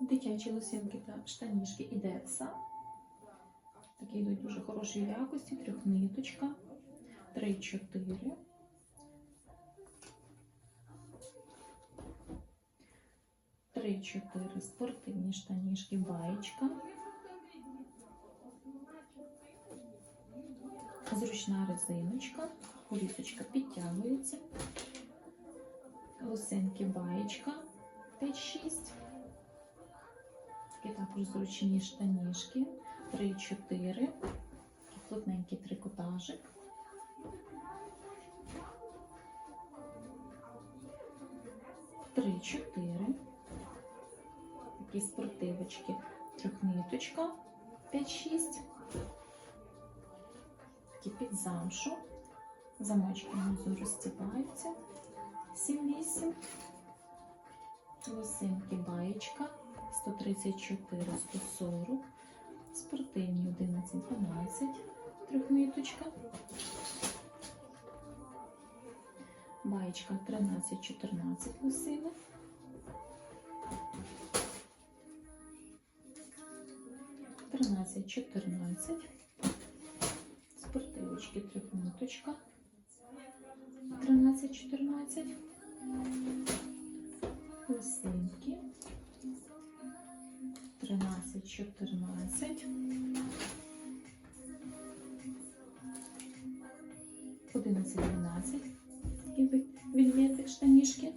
Дитячі лосинки та штанішки ідеса. Такі йдуть дуже хорошої якості, трьохниточка, 3-4. Три-чотири спортивні штанішки, баєчка. Зручна резиночка, колісочка підтягується. Лосинки баєчка 5-6. Такі також зручні штанішки 3-4. Плотненький трикотажик. Три-чотири. Такі спортивочки. Трьохниточка 5-6. Такі під замшу. Замочки внизу розціпаються. 7-8. Лосинки баєчка 134, 140. Спортивні 11, 12. Трьохниточка. Баєчка 13, 14 лосинок. Тринадцять, чотирнадцять. Спортивочки трьохниточка. Тринадцять, чотирнадцять. 13, 14. 11, 12. І відмітик штанішки.